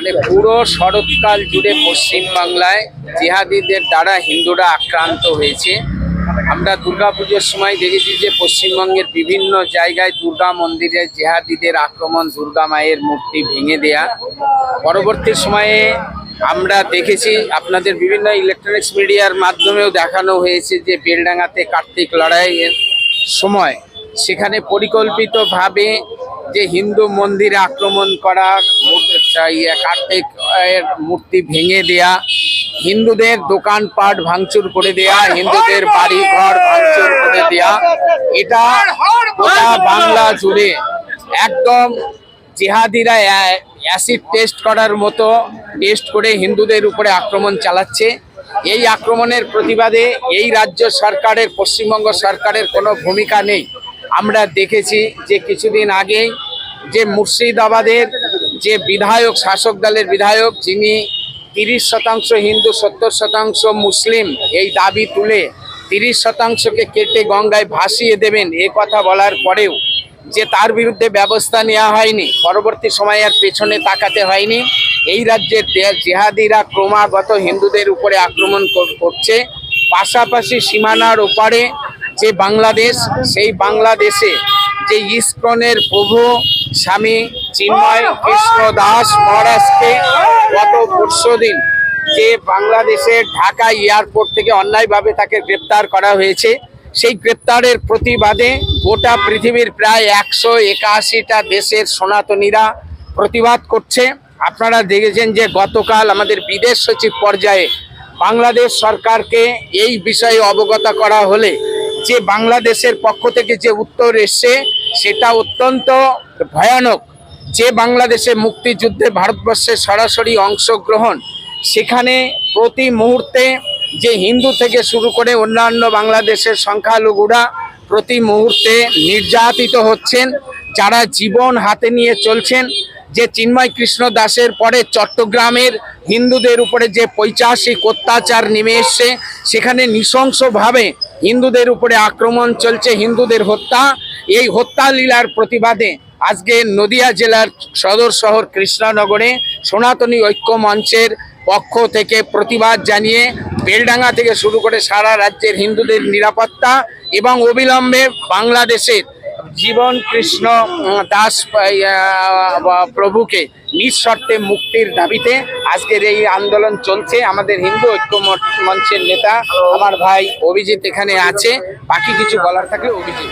মানে পুরো শরৎকাল জুড়ে পশ্চিমবাংলায় জেহাদিদের দ্বারা হিন্দুরা আক্রান্ত হয়েছে। আমরা দুর্গাপুজোর সময় দেখেছি যে পশ্চিমবঙ্গের বিভিন্ন জায়গায় দুর্গা মন্দিরে জেহাদিদের আক্রমণ, দুর্গা মায়ের মূর্তি ভেঙে দেয়া। পরবর্তী সময়ে আমরা দেখেছি, আপনাদের বিভিন্ন ইলেকট্রনিক্স মিডিয়ার মাধ্যমেও দেখানো হয়েছে যে বেলডাঙ্গাতে কার্তিক লড়াইয়ের সময় সেখানে পরিকল্পিতভাবে যে হিন্দু মন্দিরে আক্রমণ করা কার্তিক এর মূর্তি ভেঙে দেয়া, হিন্দুদের দোকানপাট ভাঙচুর করে দেয়া, হিন্দুদের বাড়ি ঘর ভাঙচুর করে দেয়া, এটা গোটা বাংলা জুড়ে একদম জেহাদিরা অ্যা- অ্যাসিড টেস্ট করার মতো টেস্ট করে হিন্দুদের উপরে আক্রমণ চালাচ্ছে। এই আক্রমণের প্রতিবাদে এই রাজ্য সরকারের, পশ্চিমবঙ্গ সরকারের কোনো ভূমিকা নেই। আমরা দেখেছি যে কিছুদিন আগেই যে মুর্শিদাবাদের যে বিধায়ক, শাসক দলের বিধায়ক, যিনি তিরিশ শতাংশ হিন্দু, সত্তর শতাংশ মুসলিম, এই দাবি তুলে তিরিশ শতাংশকে কেটে গঙ্গায় ভাসিয়ে দেবেন, এ কথা বলার পরেও যে তার বিরুদ্ধে ব্যবস্থা নেওয়া হয়নি, পরবর্তী সময়ে আর পেছনে তাকাতে হয়নি। এই রাজ্যের জেহাদিরা ক্রমাগত হিন্দুদের উপরে আক্রমণ করছে। পাশাপাশি সীমানার ওপারে যে বাংলাদেশ, সেই বাংলাদেশে যে ইস্কনের প্রভু স্বামী চিন্ময় কৃষ্ণ দাস মহারাজকে গত পরশু দিন যে বাংলাদেশের ঢাকা এয়ারপোর্ট থেকে অন্যায়ভাবে তাকে গ্রেপ্তার করা হয়েছে, সেই গ্রেপ্তারের প্রতিবাদে গোটা পৃথিবীর প্রায় একশো একাশিটা দেশের সনাতনীরা প্রতিবাদ করছে। আপনারা দেখেছেন যে গতকাল আমাদের বিদেশ সচিব পর্যায়ে বাংলাদেশ সরকারকে এই বিষয়ে অবগত করা হলে যে বাংলাদেশের পক্ষ থেকে যে উত্তর এসছে, সেটা অত্যন্ত ভয়ানক। যে বাংলাদেশে মুক্তিযুদ্ধে ভারতবর্ষের সরাসরি অংশগ্রহণ, সেখানে প্রতি মুহূর্তে যে হিন্দু থেকে শুরু করে অন্যান্য বাংলাদেশের সংখ্যালঘুরা প্রতি মুহূর্তে নির্যাতিত হচ্ছেন, যারা জীবন হাতে নিয়ে চলছেন। যে চিন্ময় কৃষ্ণ দাসের পরে চট্টগ্রামের হিন্দুদের উপরে যে পৈচাসিক অত্যাচার নেমে এসছে, সেখানে নৃশংসভাবে হিন্দুদের উপরে আক্রমণ চলছে, হিন্দুদের হত্যা। এই হত্যা লীলার প্রতিবাদে আজকে নদিয়া জেলার সদর শহর কৃষ্ণনগরে সনাতনী ঐক্য মঞ্চের পক্ষ থেকে প্রতিবাদ জানিয়ে বেলডাঙ্গা থেকে শুরু করে সারা রাজ্যের হিন্দুদের নিরাপত্তা এবং অবিলম্বে বাংলাদেশের জীবন কৃষ্ণ দাস প্রভুকে নিঃশর্তে মুক্তির দাবিতে আজকের এই আন্দোলন চলছে। আমাদের হিন্দু ঐক্য মঞ্চের নেতা আমার ভাই অভিজিৎ এখানে আছে। বাকি কিছু বলার থাকলে অভিজিৎ।